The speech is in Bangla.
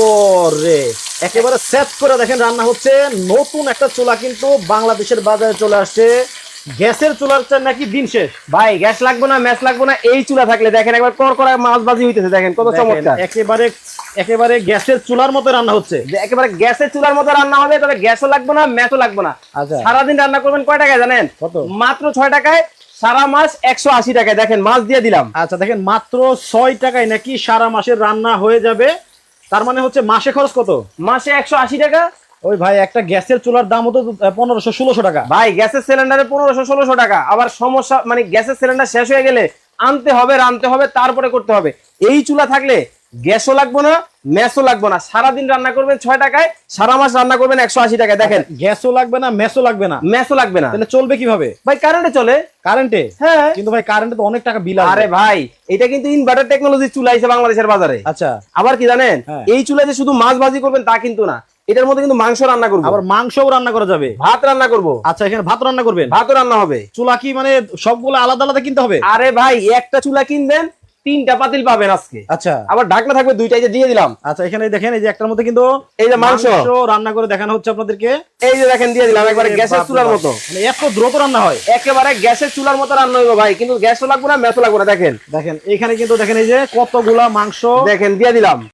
ও রে একেবারে সেট করে দেখেন রান্না হচ্ছে। নতুন একটা চুলা কিন্তু বাংলাদেশের বাজারে চলে আসছে। গ্যাসের নাকি দিন শেষ। ভাই গ্যাস লাগবে না ম্যাচ লাগবে না এই চুলা থাকলে দেখেন একবার কর করা মাছ বাজি হইতেছে দেখেন কত চমৎকার। একেবারে একেবারে গ্যাসের চুলার মতো রান্না হচ্ছে। একেবারে গ্যাসের চুলার মতো রান্না হবে তবে গ্যাসও লাগবে না ম্যাচও লাগবে না। আচ্ছা। সারাদিন রান্না করবেন কয় টাকায় জানেন? কত? মাত্র ছয় টাকায় সারা মাস একশো আশি টাকায়। দেখেন মাছ দিয়ে দিলাম। আচ্ছা দেখেন মাত্র ছয় টাকায় নাকি সারা মাসের রান্না হয়ে যাবে। তার মানে হচ্ছে মাসে খরচ কত? মাসে একশো আশি টাকা। ওই ভাই একটা গ্যাসের চুলার দাম হতো পনেরোশো ষোলোশো টাকা। ভাই গ্যাসের সিলিন্ডারে পনেরোশো ষোলোশো টাকা। আবার সমস্যা মানে গ্যাসের সিলিন্ডার শেষ হয়ে গেলে আনতে হবে রানতে হবে তারপরে করতে হবে। এই চুলা থাকলে গ্যাসও লাগবে না ম্যাচও লাগবে না। সারাদিন রান্না করবেন ছয় টাকায় সারা মাস রান্না করবেন একশো আশি টাকায়। দেখেন গ্যাসও লাগবে না মেসও লাগবে না। ম্যাচও লাগবে না। তাহলে চলবে কীভাবে? ভাই কারেন্টে চলে। কারেন্টে হ্যাঁ। কিন্তু ভাই কারেন্টে তো অনেক টাকা বিল আরে ভাই এটা কিন্তু ইনভার্টার টেকনোলজি চুলা আছে বাংলাদেশের বাজারে। আচ্ছা। আবার কি জানেন? হ্যাঁ। এই চুলা যে শুধু মাছ ভাজি করবেন তা কিন্তু না। এটার মধ্যে কিন্তু মাংস রান্না করব। আবার মাংসও রান্না করা যাবে। ভাত রান্না করব। আচ্ছা এখানে ভাত রান্না করবেন? ভাত রান্না হবে। চুলা কি মানে সবগুলো আলাদা আলাদা কিনতে হবে? আরে ভাই একটা চুলা কিনবেন তিনটা পাতিল পাবেন আজকে। আচ্ছা। আবার ঢাকনা থাকবে দুইটা এই যে দিয়ে দিলাম। আচ্ছা এখানে দেখেন এই যে একটার মধ্যে কিন্তু এই যে মাংস। রান্না করে দেখানো হচ্ছে আপনাদেরকে। এই যে দেখেন দিয়ে দিলাম একবারে গ্যাসের চুলার মতো। মানে এত দ্রুত রান্না হয়। একেবারে গ্যাসের চুলার মতো রান্না হইব ভাই কিন্তু গ্যাসও লাগবে না ম্যাচও লাগবে না দেখেন। দেখেন এখানে কিন্তু দেখেন এই যে কতগুলা মাংস দেখেন দিয়ে দিলাম।